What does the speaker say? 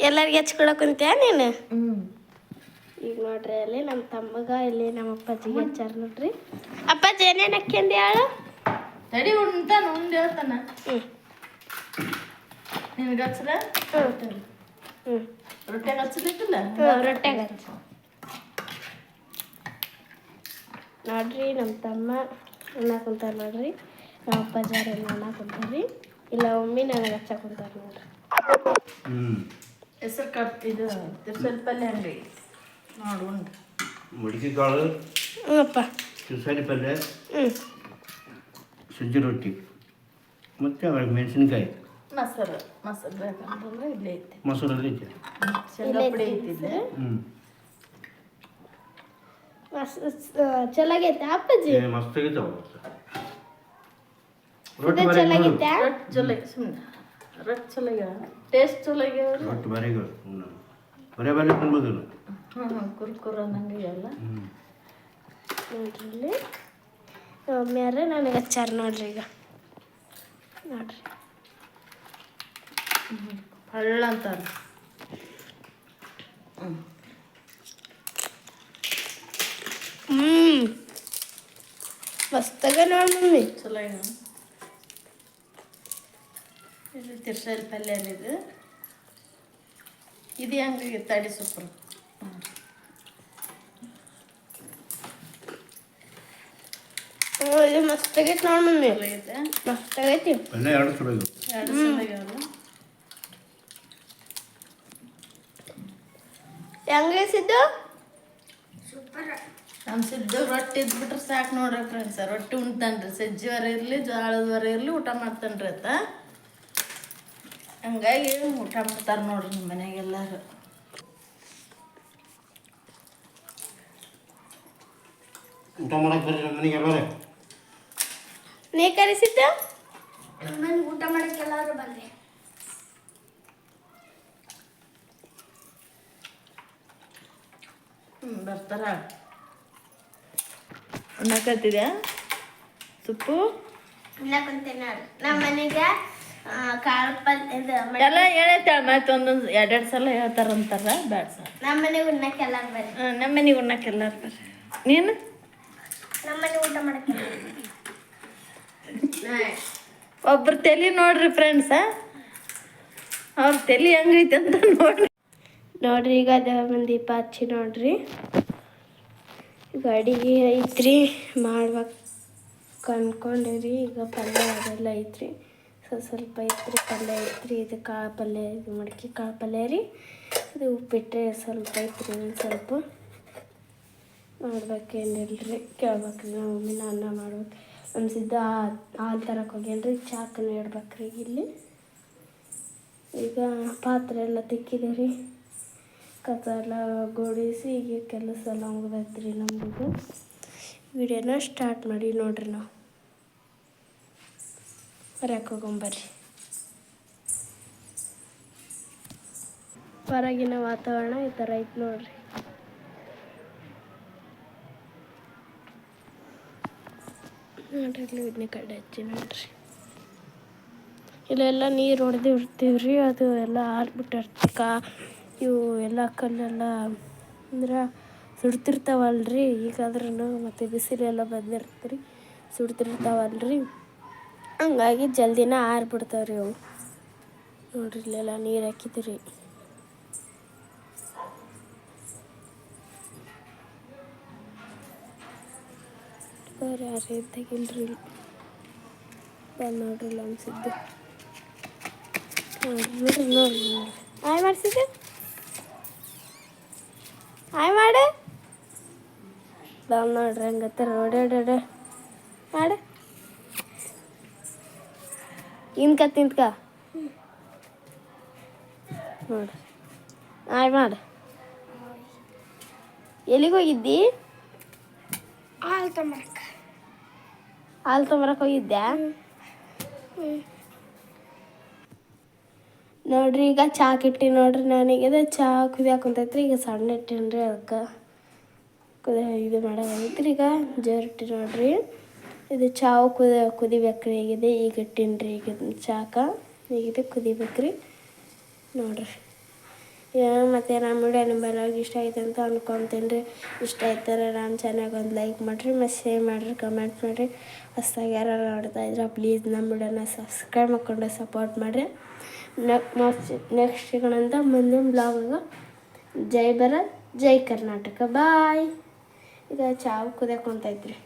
ಎಲ್ಲರಿಗೆ ಹಚ್ಕೊಳಕ್ ಕುಂತ್ಯಾ ನೀನು ಹ್ಞೂ ಈಗ ನೋಡ್ರಿ ಅಲ್ಲಿ ನಮ್ಮ ತಮ್ಮಗ ಇಲ್ಲಿ ನಮ್ಮ ಅಪ್ಪಾಜಿಗೆ ಹಚ್ಚಾರ ನೋಡ್ರಿ ಅಪ್ಪಾಜಿ ಏನೇನು ಹಾಕ್ಯಂದಿ ಹೇಳು ತಡಿ ಉಣ್ತಾನ ಉಂಡು ಹೇಳ್ತಾನ ಹ್ಞೂ ನಿನಗೆ ಹಚ್ಚದ ಹ್ಞೂ ರೊಟ್ಯಾಗ ಹಚ್ಚಬೇಕಲ್ಲ ರೊಟ್ಟಾಗ ಹಚ್ಚು ನೋಡ್ರಿ ನಮ್ಮ ತಮ್ಮ ಅಣ್ಣ ಕುಂತಾರ ನೋಡ್ರಿ ನಮ್ಮ ಅಪ್ಪಾಜಾರ ಅಣ್ಣ ಕುಂತಾರ್ರಿ ಇಲ್ಲ ಒಮ್ಮೆ ನನಗೆ ಹಚ್ಚ ಕುಂತಾರ ನೋಡ್ರಿ ಹ್ಞೂ ಹೆಸರು ಕಟ್ ಇದು ತಿರ್ಸಲ್ ಪಲ್ಯ ಅಂಗಡಿ. ನೋಡು ಉಂಡು ಮಡಿಕೆ ಕಾಳು ಪಲ್ಯ ಸಜ್ಜಿ ರೊಟ್ಟಿ ಮತ್ತು ಅವಾಗ ಮೆಣಸಿನ್ಕಾಯಿ. ಮೊಸರು ಮೊಸರು ಬೇಕಂದ್ರೆ ಇಲ್ಲೇ ಐತಿ. ಮೊಸರಲ್ಲಿ ಐತೆ. ಶೇಂಗಾ ಪುಡಿ ಐತಿದ್ದೆ ಹ್ಞೂ ಚಲಾಗೈತೆ ಅಪ್ಪಾಜಿ? ಏ ಮಸ್ತ್ ಚಲೋ ರೊಟ್ಟಿ ರೊಟ್ಟಿ ಚಲೋ ಸುಮ್ಮನೆ ರೊಟ್ಟಿ ಚಲೋ ಟೇಸ್ಟ್ ಚಲೋ ರೊಟ್ಟಿ ಬಾರಿಗಳು ಬರೇ ಬಾರಿ ತಿನ್ಬೋದು ಹ್ಞೂ ಹ್ಞೂ ಕುರ್ಕುರ ಅನ್ನಂಗೆ ಎಲ್ಲ ಹ್ಞೂ ನೋಡ್ರಿ ಇಲ್ಲಿ ಒಮ್ಮ್ಯಾರ ನನಗೆ ಹಚ್ಚಾರ ನೋಡ್ರಿ ಈಗ. ನೋಡ್ರಿ. ಹಳ್ಳ ಅಂತಾರೆ. ಹ್ಞೂ ಹ್ಞೂ ಮಸ್ತಾಗ ನೋಡಿ ಮಮ್ಮಿ. ಚಲೋ ಇದು ತಿರ್ಸಲ್ ಪಲ್ಯ ರೀ ಇದು. ಇದು ಹೆಂಗೆ ತಡಿ ಸೂಪರ್. ಇದು ಮಸ್ತ್ ಆಗೈತಿ ನೋಡಿ ಮಮ್ಮಿ. ಇದೆ ಮಸ್ತಾಗೈತಿ. ಪಲ್ಯ ಎರಡು ಚಲೋ ಎರಡು ಚಲೋ ಆಗ್ಯಾವ ಹೆಂಗೈಸಿದ್ದು ನಮ್ಮ ಸಿದ್ದು? ರೊಟ್ಟಿ ಇದ್ಬಿಟ್ರೆ ಸಾಕು ನೋಡ್ರಿ ಫ್ರೆಂಡ್ಸ್ ರೊಟ್ಟಿ ಉಣ್ತಾನ್ರಿ. ಸಜ್ಜಿವರ ಇರಲಿ ಜೋಳದವರ ಇರಲಿ ಊಟ ಮಾಡ್ತಾನ್ರಿ ಆತ ಹಂಗಾಗಿ ಊಟ ಮಾಡ್ತಾರೆ ನೋಡ್ರಿ ನಿಮ್ಮ ಮನ್ಯಾಗ ಎಲ್ಲಾರು. ಊಟ ಮಾಡಕ್ಕೆ ಬರ್ರಿ ನಮ್ಮ ಮನೆಗೆ ಎಲ್ಲಾರೆ. ನೀ ಕರೆಸಿದ್ದ? ಊಟ ಮಾಡಕ್ಕೆ ಎಲ್ಲರೂ ಬಂದ್ರೆ. ಹ್ಞೂ ಬರ್ತಾರ. ಉಣ್ಣಕತ್ತಿದ್ಯಾ ಸೊಪ್ಪು? ಇಲ್ಲ ಕುಂತೇನೆ ನಮ್ಮ ಮನೆಗೆ ಎಲ್ಲ ಹೇಳೈತಾಳ ಮತ್ತೆ ಒಂದೊಂದು ಎರಡೆರಡು ಸಲ ಹೇಳ್ತಾರಂತಾರ ಬ್ಯಾಡ ಸರ್. ನಮ್ಮ ಮನೆಗೆ ಉಣ್ಣಕ್ಕೆ ಎಲ್ಲಾರು ಬರ್ರಿ. ನಮ್ಮ ಮನೆಗೆ ಉಣ್ಣಕ್ಕೆ ಎಲ್ಲಾರು ಬರ್ರಿ. ನೀನು? ನಮ್ಮ ಮನೆ ಊಟ ಮಾಡಕ್ಕೆ ಒಬ್ರು ತಲೆ ನೋಡ್ರಿ ಫ್ರೆಂಡ್ಸ ಅವ್ರ ತಲೆ ಹೆಂಗೈತೆ ಅಂತ ನೋಡ್ರಿ. ನೋಡ್ರಿ ಈಗ ದೇವ್ರ ಮಂದಿ ದೀಪ ಹಚ್ಚಿ ನೋಡ್ರಿ. ಈಗ ಅಡಿಗೆ ಐತ್ರಿ ಮಾಡ್ಬೇಕು ಅನ್ಕೊಂಡಿರಿ ಈಗ ಪಲ್ಯ ಅದೆಲ್ಲ ಐತ್ರಿ. ಸ್ವಲ್ಪ ಸ್ವಲ್ಪ ಐತ್ರಿ ಪಲ್ಯ ಐತ್ರಿ ಇದು ಕಾಳು ಪಲ್ಯ ಇದು ಮಡಕೆ, ಕಾಳು ಪಲ್ಯ ರೀ. ಇದು ಉಪ್ಪಿಟ್ಟರೆ ಸ್ವಲ್ಪ ಐತ್ರಿ ಒಂದು ಸ್ವಲ್ಪ ಮಾಡ್ಬೇಕೇನಿಲ್ರಿ ಕೇಳ್ಬೇಕ್ರಿ ನಮ್ಮ ಮಮ್ಮಿನ ಅನ್ನ ಮಾಡ್ಬೇಕು. ನಮ್ಮ ಸಿದ್ಧ ಹಾಲು ತರಕ್ಕೆ ಹೋಗ್ಯಾನ್ರಿ, ಚಾಕನ ರೀ ಇಲ್ಲಿ. ಈಗ ಪಾತ್ರೆ ಎಲ್ಲ ತಿಕ್ಕಿದೆ ರೀ ಕಸ ಎಲ್ಲ ಗೋಡಿಸಿ ಈಗ ಕೆಲಸ ಎಲ್ಲ ಮುಗ್ದೈತ್ರಿ ನಮಗೂ ವಿಡಿಯೋನ ಸ್ಟಾರ್ಟ್ ಮಾಡಿ ನೋಡ್ರಿ ನಾವು. ಹೊರಕ್ಕೆ ಹೋಗೊಂಬರ್ರಿ ಹೊರಗಿನ ವಾತಾವರಣ ಈ ಥರ ಐತೆ ನೋಡ್ರಿ. ನೋಡ್ರಿ ಇದನ್ನ ಕಡೆ ಹಚ್ಚಿ ನೋಡ್ರಿ. ಇಲ್ಲೆಲ್ಲ ನೀರು ಹೊಡೆದು ಇರ್ತೀವಿ ರೀ ಅದು ಎಲ್ಲ ಹಾರ್ಬಿಟ್ಟಿರ್ತಿ ಇವು ಎಲ್ಲ ಕಲ್ಲೆಲ್ಲ ಅಂದ್ರೆ ಸುಡ್ತಿರ್ತಾವಲ್ರಿ ಈಗಾದ್ರೂ ಮತ್ತು ಬಿಸಿಲೆಲ್ಲ ಬಂದಿರ್ತೀರಿ. ಸುಡ್ತಿರ್ತಾವಲ್ರಿ. ಹಂಗಾಗಿ ಜಲ್ದಿನ ರೀ ಅವು ನೋಡ್ರಿ ಇಲ್ಲೆಲ್ಲ ನೀರು ಹಾಕಿದ್ರಿ. ಬೇರೆ ಯಾರೇ ತೆಗಿಲ್ರಿ ಬಂದು ನೋಡ್ರಿ ಇಲ್ಲ ಅನ್ಸಿದ್ದು ನೋಡ್ರಿ ನೋಡ್ರಿ ನೋಡ್ರಿ. ಆಯ್ ಮಾಡ್ಸಿದ್ದೆ ಆಯ್ ಮಾಡೆ. ಬಂದು ನೋಡ್ರಿ ಹಂಗತ್ತಾರ ಓಡಾಡ ಮಾಡೆ. ಇನ್ಕ ತಿಂತ್ಕ ನೋಡ್ರಿ ಆಯ್ ಮಾಡು. ಎಲ್ಲಿಗೆ ಹೋಗಿದ್ದಿ? ಹಾಲು ತೊಂಬರಕ್ಕೆ ಹಾಲು ತೊಂಬರಕ್ಕೆ ಹೋಗಿದ್ದೆ ನೋಡ್ರಿ ಈಗ ಚಾಕಿಟ್ಟಿ ನೋಡ್ರಿ ನನಗೆ. ಚಾ ಕುದಿಯಾಕ ಕುಂತೈತ್ರಿ ಈಗ ಸಣ್ಣ ಇಟ್ಟಿನ್ರಿ ಅದಕ್ಕೆ. ಕುದಿ ಇದು ಮಾಡೋದಾಗೈತ್ರಿ ಈಗ ಜೋರಿಟ್ಟಿ ನೋಡ್ರಿ. ಇದು ಚಾವು ಕುದ ಕುದಿಬೇಕ್ರಿ ಈಗಿದೆ. ಈಗ ಇಟ್ಟಿನ್ರಿ. ಈಗ ಚಾಕ. ಈಗಿದೆ ಕುದಿಬೇಕ್ರಿ. ನೋಡ್ರಿ. ಮತ್ತು ನಮ್ಮ ವಿಡಿಯೋ ನಿಮ್ಮೆಲ್ಲರಿಗೂ ಇಷ್ಟ ಆಯ್ತು ಅಂತ ಅನ್ಕೊಂತೀನಿ ರೀ ಇಷ್ಟ ಆಯ್ತಾರೆ ನಮ್ಮ ಚೆನ್ನಾಗಿ ಒಂದು ಲೈಕ್ ಮಾಡಿರಿ, ಮತ್ತು ಶೇರ್ ಮಾಡಿರಿ, ಕಮೆಂಟ್ ಮಾಡಿರಿ. ಹೊಸ್ದಾಗಿ ಯಾರು ನೋಡ್ತಾ ಇದ್ರೆ ಪ್ಲೀಸ್ ನಮ್ಮ ವಿಡಿಯೋನ ಸಬ್ಸ್ಕ್ರೈಬ್ ಮಾಡ್ಕೊಂಡು ಸಪೋರ್ಟ್ ಮಾಡಿರಿ. ನೆಕ್ಸ್ಟ್ ನೆಕ್ಸ್ಟ್ ಸಿಗೋಣಂತ ಮುಂದಿನ ಬ್ಲಾಗ ಜೈ ಬರ ಜೈ ಕರ್ನಾಟಕ. ಬಾಯ್. ಈಗ ಚಾವು ಕುದಿಯಕ್ಕೆ ಹೊಂಟೈತ್ರಿ